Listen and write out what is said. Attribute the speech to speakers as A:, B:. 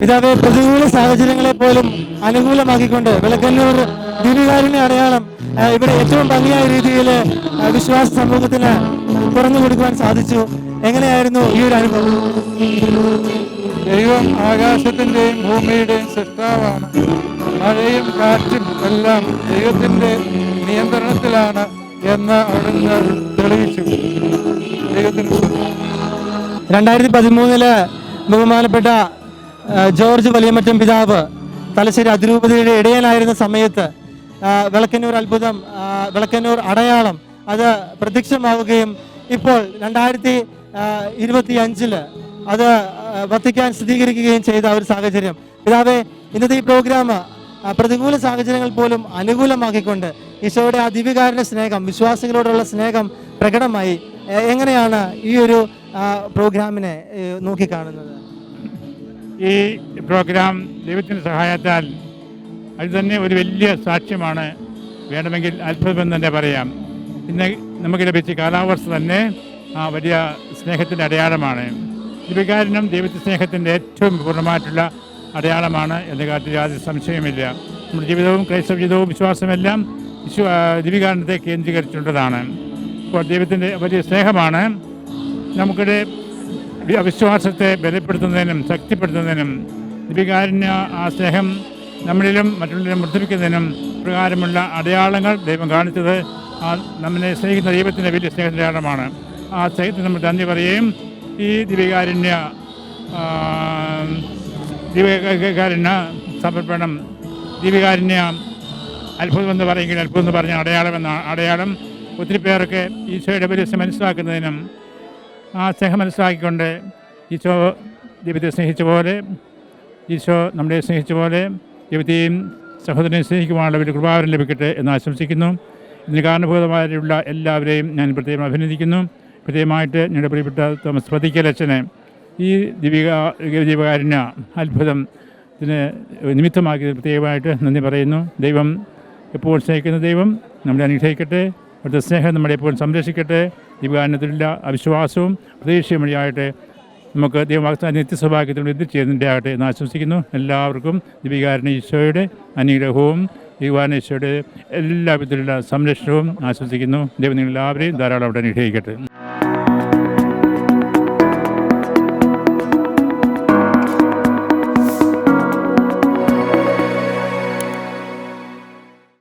A: പിതാവെ പ്രതികൂല സാഹചര്യങ്ങളെ പോലും അനുകൂലമാക്കിക്കൊണ്ട് വിളക്കന്നൂർ ദീപികാരിന്റെ അടയാളം ഇവിടെ ഏറ്റവും ഭംഗിയായ രീതിയിൽ വിശ്വാസ സമൂഹത്തിന് തുറന്നു കൊടുക്കുവാൻ സാധിച്ചു. എങ്ങനെയായിരുന്നു ഈ ഒരു അനുഭവം?
B: ദൈവം ആകാശത്തിന്റെയും ഭൂമിയുടെയും സൃഷ്ടാവാണ്. മഴയും കാറ്റും എല്ലാം ദൈവത്തിന്റെ നിയന്ത്രണത്തിലാണ് എന്ന് അവിടുന്ന് തെളിയിച്ചു. ദൈവത്തിന്.
A: രണ്ടായിരത്തി പതിമൂന്നിൽ ബഹുമാനപ്പെട്ട ജോർജ് വലിയമറ്റം പിതാവ് തലശ്ശേരി അതിരൂപതയുടെ ഇടയനായിരുന്ന സമയത്ത് വിളക്കന്നൂർ അത്ഭുതം വിളക്കന്നൂർ അടയാളം അത് പ്രത്യക്ഷമാവുകയും ഇപ്പോൾ രണ്ടായിരത്തി ഇരുപത്തി അഞ്ചിൽ അത് വത്തിക്കാൻ സ്ഥിരീകരിക്കുകയും ചെയ്ത ഒരു സാഹചര്യം. പിതാവെ ഇന്നത്തെ ഈ പ്രോഗ്രാം പ്രതികൂല സാഹചര്യങ്ങൾ പോലും അനുകൂലമാക്കിക്കൊണ്ട് ഈശോയുടെ ആ ദിവ്യകാരുണ്യ സ്നേഹം വിശ്വാസികളോടുള്ള സ്നേഹം പ്രകടമായി. എങ്ങനെയാണ് ഈ ഒരു പ്രോഗ്രാമിനെ നോക്കിക്കാണുന്നത്?
B: ഈ പ്രോഗ്രാം ദൈവത്തിന്റെ സഹായത്താൽ അത് തന്നെ ഒരു വലിയ സാക്ഷ്യമാണ്. വേണമെങ്കിൽ അത്ഭുതമെന്ന് തന്നെ പറയാം. ഇന്ന് നമുക്ക് ലഭിച്ച കാലാവസ്ഥ തന്നെ ആ വലിയ സ്നേഹത്തിന്റെ അടയാളമാണ്. ദിവികാരണം ദൈവത്തിന്റെ സ്നേഹത്തിന്റെ ഏറ്റവും പൂർണമായിട്ടുള്ള അടയാളമാണ് എന്ന കാര്യത്തിൽ യാതൊരു സംശയമില്ല നമ്മുടെ ജീവിതവും ക്രൈസ്തവ ജീവിതവും വിശ്വാസമെല്ലാം വിശ്വ ദിവികാരണത്തെ കേന്ദ്രീകരിച്ചുകൊണ്ടതാണ്. അപ്പോൾ ദൈവത്തിന്റെ വലിയ സ്നേഹമാണ്. നമുക്കിടെ വിശ്വാസത്തെ ബലപ്പെടുത്തുന്നതിനും ശക്തിപ്പെടുത്തുന്നതിനും ദിവികാരുണ്യ ആ സ്നേഹം നമ്മളിലും മറ്റുള്ളവരിലും വർദ്ധിപ്പിക്കുന്നതിനും പ്രകാരമുള്ള അടയാളങ്ങൾ ദൈവം കാണിച്ചത് ആ നമ്മെ സ്നേഹിക്കുന്ന ദൈവത്തിന്റെ വലിയ സ്നേഹത്തിന്റെ ആ സ്നേഹത്തിന് നമ്മൾ നന്ദി പറയുകയും ഈ ദിവ്യകാരുണ്യ ദിവ്യകാരുണ്യ സമർപ്പണം ദിവ്യകാരുണ്യ അത്ഭുതം എന്ന് പറയുമെങ്കിൽ അത്ഭുതം എന്ന് പറഞ്ഞ അടയാളം എന്ന അടയാളം ഒത്തിരി പേർക്ക് ഈശോയുടെ പരിസ്ഥിതി മനസ്സിലാക്കുന്നതിനും ആ സ്നേഹം മനസ്സിലാക്കിക്കൊണ്ട് ഈശോ ദൈവത്തെ സ്നേഹിച്ച പോലെ ഈശോ നമ്മളെ സ്നേഹിച്ച പോലെ ദൈവത്തെയും സഹോദരനെ സ്നേഹിക്കുവാനുള്ള ഒരു കൃപാവരം ലഭിക്കട്ടെ എന്ന് ആശംസിക്കുന്നു. ഇതിന് കാരണഭൂതമായിട്ടുള്ള എല്ലാവരെയും ഞാൻ പ്രത്യേകം അഭിനന്ദിക്കുന്നു. പ്രത്യേകമായിട്ട് ഞങ്ങളുടെ പ്രിയപ്പെട്ട തോമസ് പ്രതിക്കലച്ഛനെ ഈ ദീപിക ദീപകാരുണ്യ അത്ഭുതം ഇതിന് നിമിത്തമാക്കി പ്രത്യേകമായിട്ട് നന്ദി പറയുന്നു. ദൈവം എപ്പോൾ സ്നേഹിക്കുന്ന ദൈവം നമ്മളെ അനുഗ്രഹിക്കട്ടെ. അവിടുത്തെ സ്നേഹം നമ്മളെ എപ്പോഴും സംരക്ഷിക്കട്ടെ. ദീപകാരണത്തിലുള്ള അവിശ്വാസവും പ്രതീക്ഷയും വഴിയായിട്ട് നമുക്ക് ദൈവവാക്ത നിത്യസ്വഭാഗ്യത്തോട് എത്തിച്ചേരുന്നതിന്റെ ആകട്ടെ എന്ന് ആശംസിക്കുന്നു. എല്ലാവർക്കും ദീപികാരണ ഈശോയുടെ അനുഗ്രഹവും ദീപാനേശ്വരുടെ എല്ലാവിധത്തിലുള്ള സംരക്ഷണവും ആശംസിക്കുന്നു. ദൈവം നിങ്ങളെല്ലാവരെയും ധാരാളം അവിടെ അനുഗ്രഹിക്കട്ടെ.